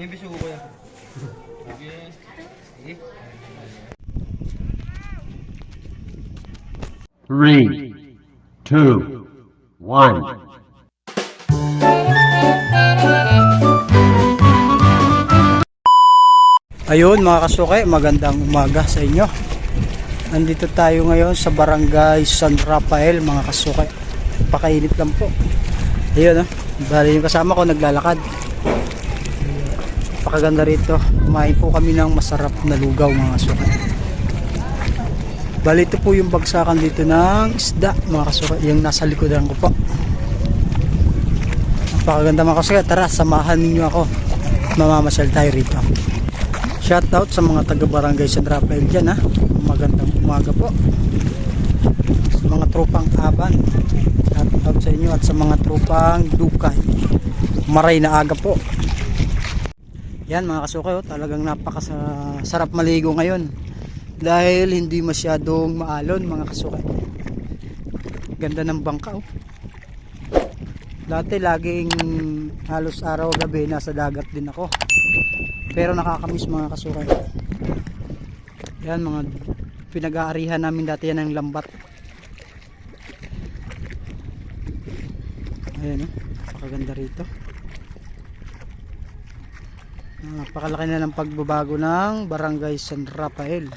May bisugo ko yan. Sige. Sige. Three, two, one. Ayun mga kasuke, magandang umaga sa inyo. Nandito tayo ngayon sa barangay San Rafael mga kasuke. Pakainit lang po. Ayun oh. Bali yung kasama ko naglalakad. Pakaganda rito. Kumain po kami ng masarap na lugaw mga kasuke. Bali ito po yung bagsakan dito ng isda mga kasuke. Yung nasa likodan ko po. Napakaganda mga kasuke. Tara, samahan ninyo ako. Mamamasyal tayo rito. Shoutout sa mga taga Barangay San Rafael dyan ha. Magandang umaga po. Sa mga tropang Aban. Shoutout sa inyo at sa mga tropang Dukay. Maray na aga po. Yan mga kasuke oh, talagang napakasarap maligo ngayon. Dahil hindi masyadong maalon mga kasuke. Ganda ng bangka oh. Dati laging halos araw gabi nasa dagat din ako pero nakakamiss mga kasukay yan mga pinag-aarihan namin dati yan ng lambat ayan o napakaganda rito napakalaki na ng pagbabago ng barangay San Rafael.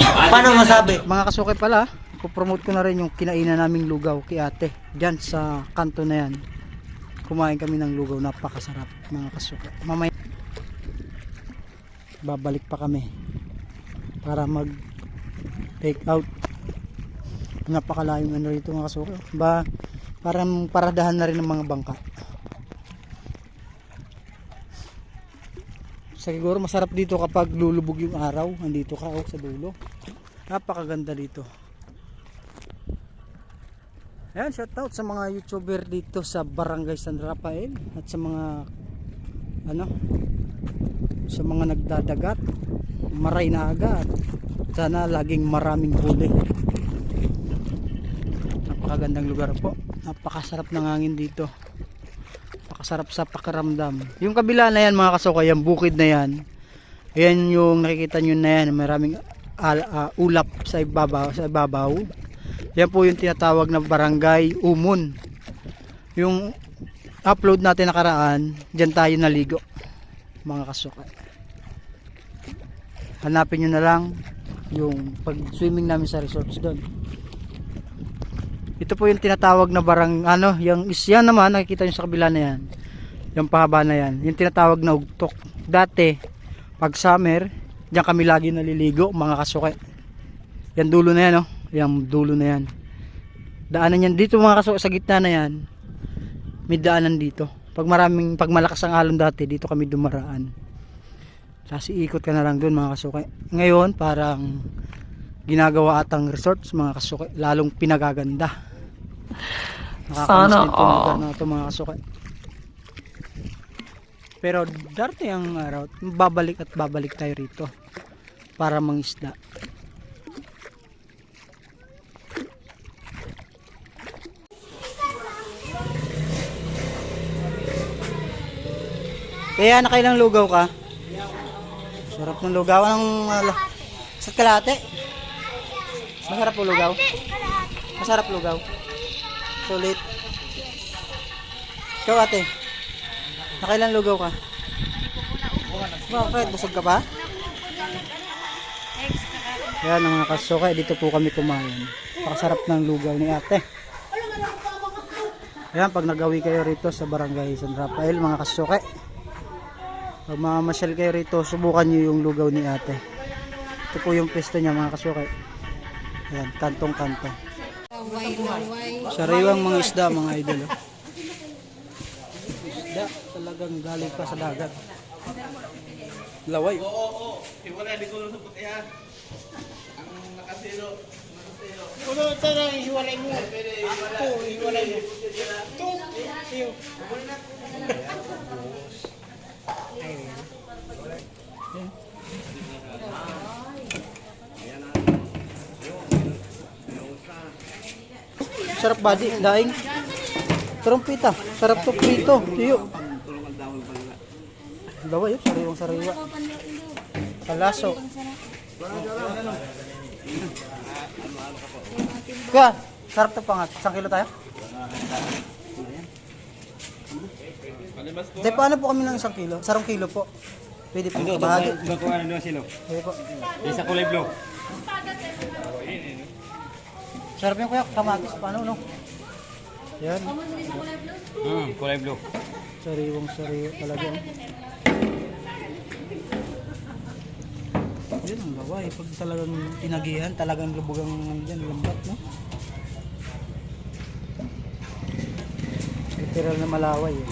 Paano masabi? mga kasukay pala pupromote ko na rin yung kinainan naming lugaw kay ate dyan sa kanto na yan. Kumain kami ng lugaw napakasarap mga kasukay mamaya babalik pa kami para mag take out. Napakalayong ano rito mga kasuko ba parang paradahan na rin ng mga bangka siguro masarap dito kapag lulubog yung araw. Andito ka oh, sa dulo. Napakaganda dito. Ayan, shout out sa mga YouTuber dito sa Barangay San Rafael at sa mga ano sa mga nagdadagat. Maray na agad. Sana laging maraming huli. Napakagandang lugar po. Napakasarap ng hangin dito napakasarap sa pakiramdam. Yung kabila na yan mga kasukay yung bukid na yan yan yung nakikita nyo na yan maraming al- ah, ulap sa ibabaw, sa ibabaw. Yan po yung tinatawag na barangay Umon. Yung upload natin nakaraan dyan tayo naligo mga kasukay. Hanapin nyo na lang yung pag swimming namin sa resorts doon ito po yung tinatawag na barang ano yung isyan naman nakikita nyo sa kabila na yan. Yung pahaba na yan. Yung tinatawag na ugtok dati pag summer diyan kami lagi naliligo mga kasukay yan dulo na yan oh. Yung dulo na yan. Daanan yan dito mga kasukay sa gitna na yan. May daanan dito. Pag maraming pag malakas ang alon dati dito kami dumaraan. Kasi ikot ka na lang doon mga kasukay ngayon parang ginagawa atang resorts mga kasukay lalong pinagaganda Sana ng lugar na ito mga kasukay pero darating ang araw babalik at babalik tayo rito para mangisda Kaya nakailang lugaw ka? Sarap ng lugaw. Anong uh, sa kalate? Masarap po lugaw? Masarap lugaw. Sulit. Ikaw ate. Nakailang lugaw ka? Bakit? Busog ka pa? Yan ang mga kasukay. Dito po kami kumain. Pakasarap ng lugaw ni ate. Yan, pag nagawi kayo rito sa barangay San Rafael, mga kasukay. Pag mamasyal kayo rito, subukan nyo yung lugaw ni ate. Ito po yung pwesto niya mga kasukay. Ayan, kantong kanto. Sariwang mga isda mga idol. oh. Isda talagang galing pa sa dagat. Laway. Uno ito na hiwalay mo. Ito, hiwalay mo. Ito, iyo. Sarap badi, daing. Trumpita, sarap to prito. Iyo. Laway, oh, sariwang sariwa. Kalaso. Kaya, sarap to pangat. Isang kilo tayo? Tay, paano po kami ng isang kilo? Sarong kilo po. Pwede po. Ito ko ano doon silo. Pwede po. Isa kulay blue. Sarap yung kuya, kamatis. Paano, no? Yan. Hmm, kulay blue. Sariwang sariwa talaga. Yun ang laway. Pag talagang tinagihan, talagang lubog ang yan, lambat, no? Literal na malaway. Eh.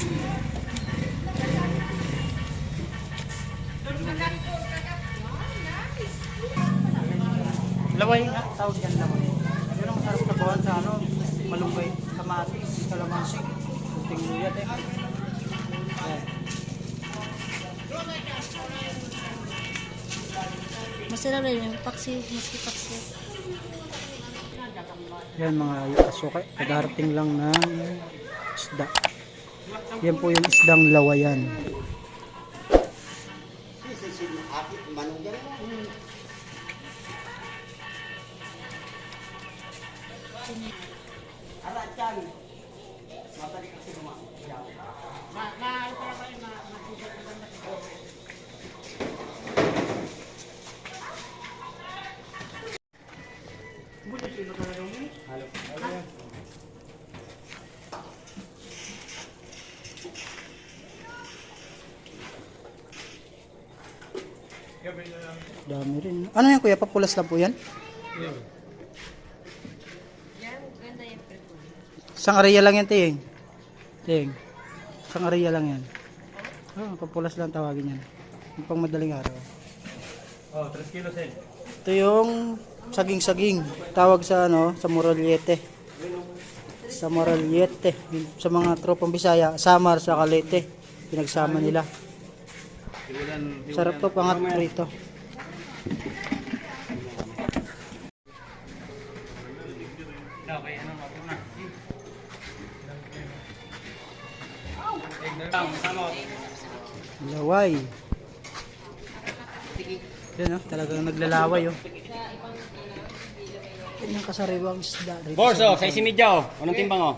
Laway nga, tawag yan laway. Yun ang sarap na bawan sa malunggay, kamatis, kalamansi, puting luyat eh. Ayan. Masarap rin yung paksi, maski paksi. Yan mga kasuke, kadarating lang ng isda. Yan po yung isdang lawayan. Dami rin. Ano yan kuya? Papulas lang po yan? Isang area lang yan, Ting. Ting. Isang area lang yan. Oh, papulas lang tawagin yan. Yung pang madaling araw. Oh, 3 kilos eh. Ito yung saging-saging. Tawag sa ano, sa Moraliete. Sa Moraliete. Sa mga tropang Bisaya, Samar sa Calete. Pinagsama nila. Sarap to pangat prito. Okay, ano na. Laway. Yan oh, talagang naglalaway oh. Yan yung kasariwang isda. Boss, sa- sa isi medya oh. Anong timbang oh?